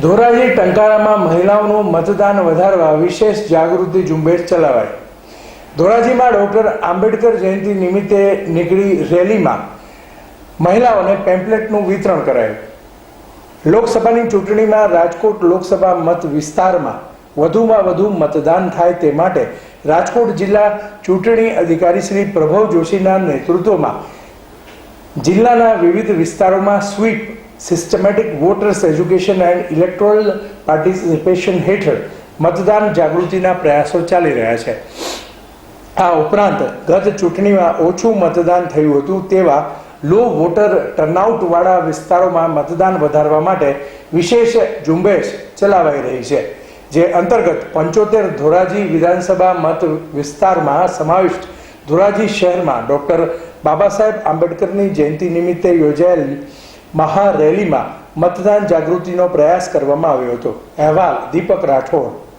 ધોરાજી ટંકારામાં મહિલાઓનું મતદાન વધારવા વિશેષ જાગૃતિ ઝુંબેશ ચલાવાઈ. ધોરાજીમાં ડોક્ટર આંબેડકર જયંતિ નિમિત્તે નીકળી રેલીમાં મહિલાઓને પેમ્પલેટનું વિતરણ કરાયું. લોકસભાની ચૂંટણીમાં રાજકોટ લોકસભા મત વિસ્તારમાં વધુમાં વધુ મતદાન થાય તે માટે રાજકોટ જિલ્લા ચૂંટણી અધિકારી શ્રી પ્રભવ જોશીના નેતૃત્વમાં જિલ્લાના વિવિધ વિસ્તારોમાં SVEEP systematic voters education and electoral participation હેઠળ મતદાન જાગૃતિના પ્રયાસો ચાલી રહ્યા છે. આ ઉપરાંત ગત ચૂંટણીમાં ઓછું મતદાન થયું હતું તેવા લો વોટર ટર્નઆઉટ વાળા વિસ્તારોમાં મતદાન વધારવા માટે વિશેષ ઝુંબેશ ચલાવાઈ રહી છે, જે અંતર્ગત પંચોતેર ધોરાજી વિધાનસભા મત વિસ્તારમાં સમાવિષ્ટ ધોરાજી શહેરમાં ડોક્ટર બાબા સાહેબ આંબેડકરની જયંતિ નિમિત્તે યોજાયેલ મહારેલીમાં મતદાન જાગૃતિનો પ્રયાસ કરવામાં આવ્યો હતો. અહેવાલ દીપક રાઠોડ